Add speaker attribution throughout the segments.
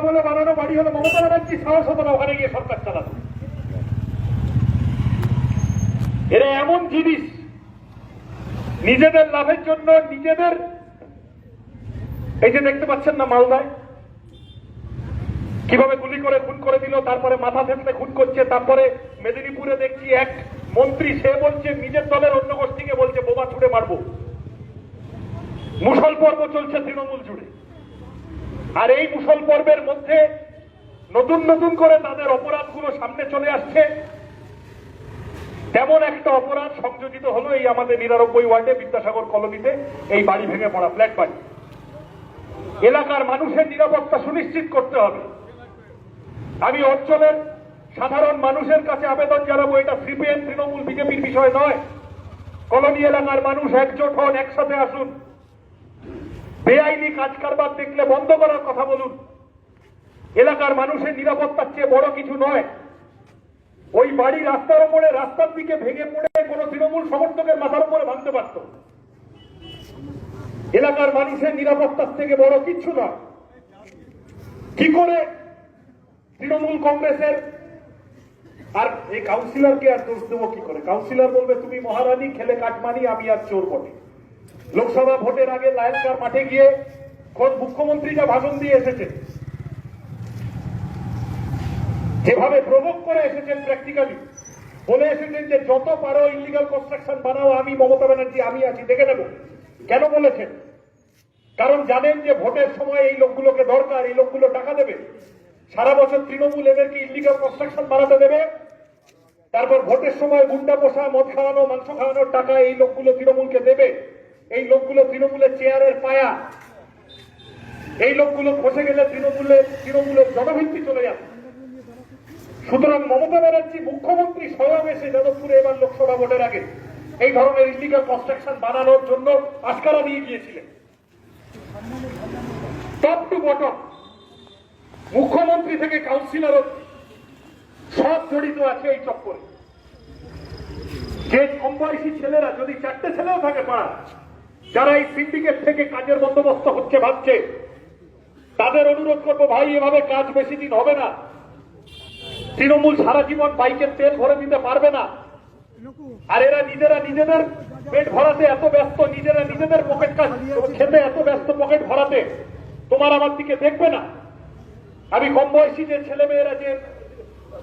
Speaker 1: আমলে বানানো বাড়ি হলো মমতা ব্যানার্জি, সাহস হতো না ওখানে গিয়ে সরকার চালাতো। এরা এমন জিনিস, নিজেদের লাভের জন্য নিজেদের, এই যে দেখতে পাচ্ছেন না মালদায়? কীভাবে গুলি করে খুন করে দিল, তারপরে মাথা থেমতে খুন করছে, তারপরে মেদিনীপুরে দেখছি এক মন্ত্রী, সে বলছে, নিজের দলের অন্য গোষ্ঠীকে বলছে, বোমা ছুড়ে মারবো। মুসল পর্ব চলছে তৃণমূল জুড়ে। আর এই মুসল পর্বের মধ্যে নতুন নতুন করে তাদের অপরাধগুলো সামনে চলে আসছে। তেমন একটা অপরাধ সংযোজিত হলো এই আমাদের নিরানব্বই ওয়ার্ডে বিদ্যাসাগর কলোনিতে, এই বাড়ি ভেঙে পড়া ফ্ল্যাট বাড়ি। এলাকার মানুষের নিরাপত্তা সুনিশ্চিত করতে হবে। আমি অঞ্চলের সাধারণ মানুষের কাছে আবেদন জানাব, এটা সিপিএম, তৃণমূল, বিজেপির বিষয় নয়। কলোনি এলাকার মানুষ একজোট হন, একসাথে আসুন। বেআইনি কাজ কারবার দেখলে বন্ধ করার কথা বলুন। এলাকার মানুষের নিরাপত্তার চেয়ে বড় কিছু নয়। ওই বাড়ি রাস্তার উপরে, রাস্তার দিকে ভেঙে পড়ে কোনো তৃণমূল সমর্থকের মাথার উপরে ভাঙতে পারত। এলাকার মানুষের নিরাপত্তার থেকে বড় কিচ্ছু নয়। কি করে তৃণমূল কংগ্রেসের আর এই কাউন্সিলরকে আর দোষ দেবো কি করে? কাউন্সিলর বলবে, তুমি মহারানী, খেলে কাটমানি, আমি আর চোর বটে। লোকসভা ভোটের আগে লায়নকার মাঠে গিয়ে খোদ মুখ্যমন্ত্রী যা ভাষণ দিয়ে এসেছেন যেভাবে প্রভোগ করে এসেছেন প্র্যাকটিক্যালি বলে এসেছেন যে, যত পারো ইলিগাল কনস্ট্রাকশন বানাও, আমি মমতা ব্যানার্জি, আমি আছি, দেখে নেব। কেন বলেছেন? কারণ জানেন যে, ভোটের সময় এই লোকগুলোকে দরকার, এই লোকগুলো টাকা দেবে। সারা বছর তৃণমূল এদেরকে ইলিগাল কনস্ট্রাকশন বানাতে দেবে। তারপর ভোটের সময় গুন্ডা পোষা, মদ খাওয়ানো, মাংস খাওয়ানোর টাকা এই লোকগুলো তৃণমূলকে দেবে। এই লোকগুলো তৃণমূলের চেয়ারের পায়া। এই লোকগুলো ফসে গেলে তৃণমূলের তৃণমূলের জনভিত্তি চলে যাবে। সুতরাং মমতা ব্যানার্জি মুখ্যমন্ত্রী স্বয়ং এসে যাদবপুরে এবার লোকসভা ভোটের আগে এই ধরনের ইলিগাল কনস্ট্রাকশন বানানোর জন্য আস্কারা দিয়ে গিয়েছিলেন। টপ টু বটম মুখ্যমন্ত্রী থেকে কাউন্সিলর সব জড়িত আছে এই চক্করে। যে কম বয়সী ছেলেরা, যদি চারটে ছেলেও থাকে পাড়া যারা এই সিন্ডিকেট থেকে কাজের বন্দোবস্ত হচ্ছে ভাবছে, তাদের অনুরোধ করব, ভাই, এভাবে কাজ বেশি দিন হবে না। তৃণমূল সারা জীবন বাইকের তেল ভরে দিতে পারবে না। আর এরা নিজেরা নিজেদের পেট ভরাতে এত ব্যস্ত, নিজেরা নিজেদের পকেট কাজ খেতে এত ব্যস্ত পকেট ভরাতে, তোমার আমার দিকে দেখবে না। আমি কম বয়সী যে ছেলে মেয়েরা যে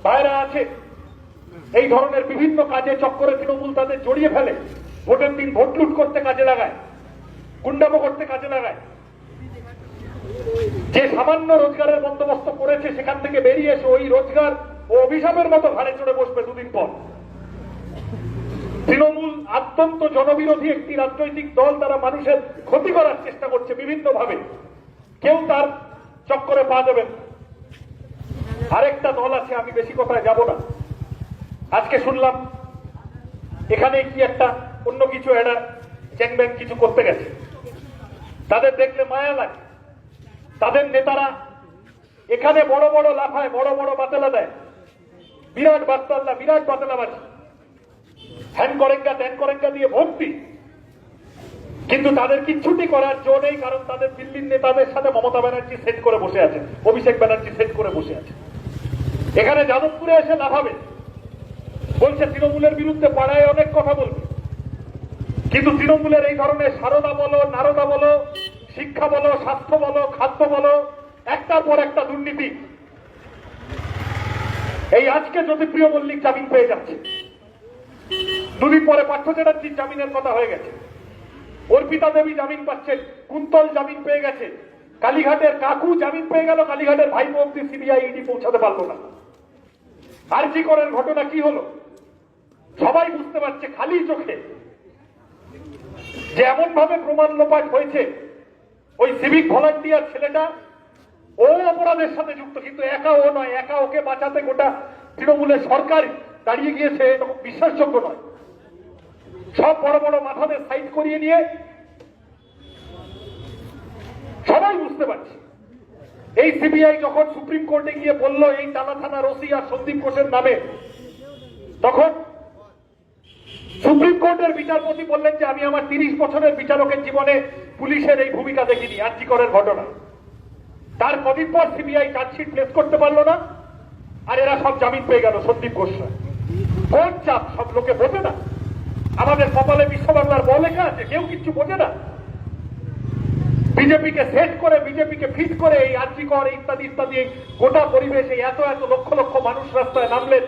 Speaker 1: ভাইরা আছে, এই ধরনের বিভিন্ন কাজে চক্করে তৃণমূল তাদের জড়িয়ে ফেলে। ভোটের দিন ভোট লুট করতে কাজে লাগায়। গুন্ডামো করতে কাজে লাগায়। যে সামান্য রোজগারের বন্দোবস্ত করেছে, সেখান থেকে বেরিয়ে এসে ওই রোজগার ও অভিশাপের মতো ঘাড়ে চড়ে বসবে দুদিন পর। তৃণমূল অত্যন্ত জনবিরোধী একটি রাজনৈতিক দল তারা মানুষের ক্ষতি করার চেষ্টা করছে বিভিন্নভাবে। কেউ তার চক্করে পা দেবেন। আরেকটা দল আছে, আমি বেশি কথায় যাব না। আজকে শুনলাম, এখানে কি একটা অন্য কিছু একটা চ্যাংব্যাং কিছু করতে গেছে। তাদের দেখলে মায়া লাগে। তাদের নেতারা এখানে বড় বড় লাফায়, বড় বড় বাতেলা দেয়। বিরাট বার্তাল্লা বিরাট বাতেলাবাজি। হ্যান করেঙ্গা, ত্যান করেঙ্গা দিয়ে ভর্তি। কিন্তু তাদের কিচ্ছুটি করার জো নেই, কারণ তাদের দিল্লির নেতাদের সাথে মমতা ব্যানার্জি সেট করে বসে আছে অভিষেক ব্যানার্জি সেট করে বসে আছে এখানে যাদবপুরে এসে লাফাবে। বলছে, তৃণমূলের বিরুদ্ধে পাড়ায় অনেক কথা বলবে। কিন্তু তৃণমূলের এই ধরনের সারদা বলো, নারদা বলো, শিক্ষা বলো, স্বাস্থ্য বলো, খাদ্য বলো, একটার পর একটা দুর্নীতি। এই আজকে জ্যোতিপ্রিয় মল্লিক জামিন পেয়ে যাচ্ছে, দুদিন পরে পার্থ চ্যাটার্জির জামিনের কথা হয়ে গেছে। অর্পিতা দেবী জামিন পাচ্ছেন, কুন্তল জামিন পেয়ে গেছে, কালীঘাটের কাকু জামিন পেয়ে গেল, কালীঘাটের ভাই অব্দি সিবিআই ইডি পৌঁছাতে পারল না। আরজি করের ঘটনা কি হলো? সবাই বুঝতে পারছে, খালি চোখে যে এমন ভাবে প্রমাণ লোপাট হয়েছে, ওই সিভিক ভলান্টিয়ার ছেলেটা, ও অপরাধের সাথে যুক্ত, কিন্তু একা ও নয়, একা ওকে বাঁচাতে গোটা তৃণমূলের সরকার দাঁড়িয়ে গিয়েছে বিশ্বাসযোগ্য নয়। সব বড় বড় মাথাদের সাইড করিয়ে নিয়ে, সবাই বুঝতে পারছি। এই সিবিআই যখন সুপ্রিম কোর্টে গিয়ে বলল, এই টানা থানা রসি আর সন্দীপ ঘোষের নামে, তখন সুপ্রিম কোর্টের বিচারপতি বললেন যে আমি আমার তিরিশ বছরের বিচারকের জীবনে পুলিশের এই ভূমিকা দেখিনি, আর্জিকরের ঘটনা। তার কদিন পর সিবিআই চার্জশিট প্লেস করতে পারল না, আর এরা সব জামিন পেয়ে গেল সন্দীপ ঘোষরা কোন চাপ? সব লোকে বোঝে না। আমাদের কপালে বিশ্ব বাংলার ব লেখা আছে, কেউ কিচ্ছু বোঝে না। বিজেপিকে সেট করে, বিজেপিকে ফিট করে এই আর্যিকর ইত্যাদি ইত্যাদি, গোটা পরিবেশে এত এত লক্ষ লক্ষ মানুষ রাস্তায় নামলেন।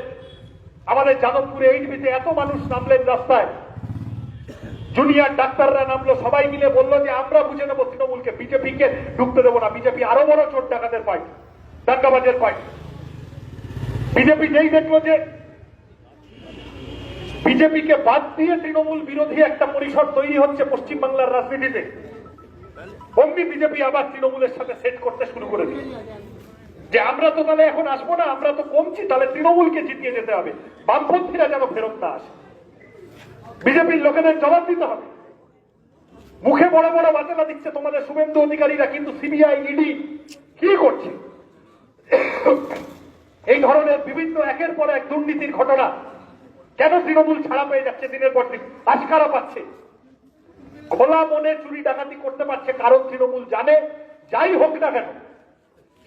Speaker 1: আমাদের যাদবপুরে এইচবিতে এত মানুষ নামলেন রাস্তায়। জুনিয়র ডাক্তাররা নামলো সবাই মিলে বলল যে আমরা বুঝে নেব তৃণমূলকে। বিজেপিকে ঢুকতে দেবো না। বিজেপি আরও বড় চোট ডাকাতের পাই দাঙ্গাবাজের পাই বিজেপি যেই দেখল যে বিজেপিকে বাদ দিয়ে তৃণমূল বিরোধী একটা পরিষদ তৈরি হচ্ছে পশ্চিমবাংলার রাজনীতিতে, অমনি বিজেপি আবার তৃণমূলের সাথে সেট করতে শুরু করে দিল। যে আমরা তো তাহলে এখন আসব না, আমরা তো কমছি, তাহলে তৃণমূলকে জিতিয়ে যেতে হবে। বামপন্থীরা যেন ফেরত না আসে। বিজেপির লোকেদের জবাব দিতে হবে। মুখে বড় বড় বাচনা দিচ্ছে তোমাদের শুভেন্দু অধিকারীরা, কিন্তু সিবিআই, ইডি কি করছে? এই ধরনের বিভিন্ন একের পর এক দুর্নীতির ঘটনা কেন তৃণমূল ছাড়া পেয়ে যাচ্ছে দিনের পর দিন? আজকারা পাচ্ছে। খোলা মনে চুরি ডাকাতি করতে পারছে, কারণ তৃণমূল জানে, যাই হোক না কেন।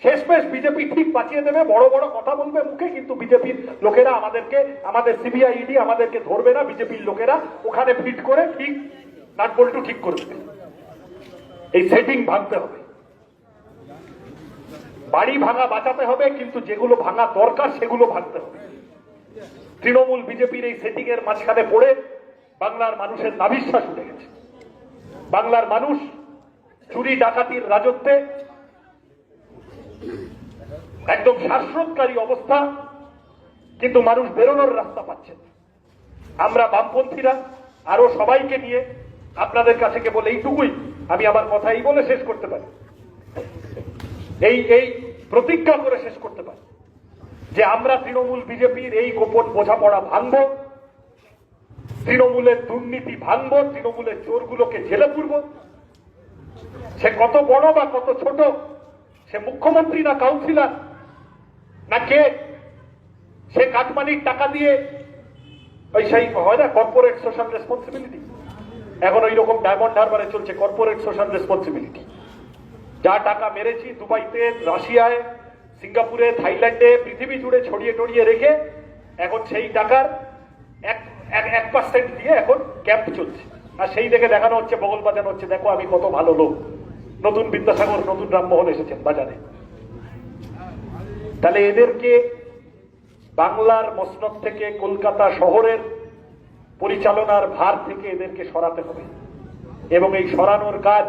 Speaker 1: শেষমেশ বিজেপি ঠিক বাঁচিয়ে দেবে। বড় বড় কথা বলবে মুখে, কিন্তু বিজেপির লোকেরা আমাদেরকে, আমাদের সিবিআই ইডি আমাদেরকে ধরবে না, বিজেপির লোকেরা ওখানে ফিট করে ঠিক নাটবল্টু ঠিক করে দেবে এই সেটিং ভাঙতে হবে। বাড়ি ভাঙা বাঁচাতে হবে, কিন্তু যেগুলো ভাঙা দরকার সেগুলো ভাঙতে হবে। তৃণমূল বিজেপির এই সেটিং এর মাঝখানে পড়ে বাংলার মানুষের নাবিশ্বাস উঠে গেছে। বাংলার মানুষ চুরি ডাকাতির রাজত্বে একদম শ্বাসরোধকারী অবস্থা, কিন্তু মানুষ বেরোনোর রাস্তা পাচ্ছে আমরা বামপন্থীরা আরও সবাইকে নিয়ে আপনাদের কাছে কেবল এইটুকুই আমি আমার কথা এই বলে শেষ করতে পারি। এই এই প্রতিজ্ঞা করে শেষ করতে পারি যে আমরা তৃণমূল বিজেপির এই গোপন বোঝাপড়া ভাঙব, তৃণমূলের দুর্নীতি ভাঙব, তৃণমূলের চোরগুলোকে জেলে পুরব। সে কত বড় বা কত ছোট, সে মুখ্যমন্ত্রী না কাউন্সিলর না কে সে কাটমানির টাকা দিয়ে ওই সেই হয় না কর্পোরেট সোশ্যাল রেসপন্সিবিলিটি এখন ওই রকম ডায়মন্ড হারবারে চলছে কর্পোরেট সোশ্যাল রেসপন্সিবিলিটি যা টাকা মেরেছি দুবাইতে, রাশিয়ায়, সিঙ্গাপুরে, থাইল্যান্ডে, পৃথিবী জুড়ে ছড়িয়ে টড়িয়ে রেখে এখন সেই টাকার এক, এক- পার্সেন্ট দিয়ে এখন ক্যাম্প চলছে। আর সেই দেখে দেখানো হচ্ছে বগল বাজানো হচ্ছে, দেখো আমি কত ভালো লোক। নতুন বিদ্যাসাগর, নতুন রামমোহন এসেছেন বাজারে। তাহলে এদেরকে বাংলার মসনদ থেকে কলকাতা শহরের পরিচালনার ভার থেকে এদেরকে সরাতে হবে। এবং এই সরানোর কাজ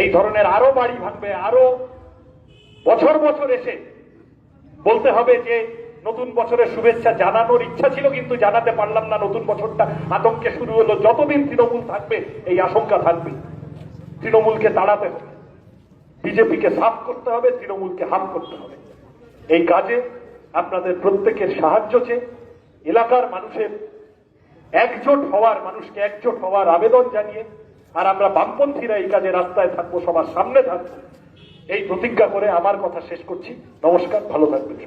Speaker 1: এই ধরনের আরও বাড়ি ভাঙবে, আরও বছর বছর এসে বলতে হবে যে নতুন বছরের শুভেচ্ছা জানানোর ইচ্ছা ছিল কিন্তু জানাতে পারলাম না, নতুন বছরটা আতঙ্কে শুরু হলো। যতদিন তৃণমূল থাকবে, এই আশঙ্কা থাকবে। তৃণমূলকে তাড়াতে হবে। বিজেপিকে সাফ করতে হবে, তৃণমূলকে হাম করতে হবে এই কাজে আপনাদের প্রত্যেকের সাহায্য চেয়ে এলাকার মানুষের একজোট হওয়ার, মানুষকে একজোট হওয়ার আবেদন জানিয়ে আর আমরা বামপন্থীরা এই কাজে রাস্তায় থাকব, সবার সামনে থাকব, এই প্রতিজ্ঞা করে আমার কথা শেষ করছি নমস্কার, ভালো থাকবেন।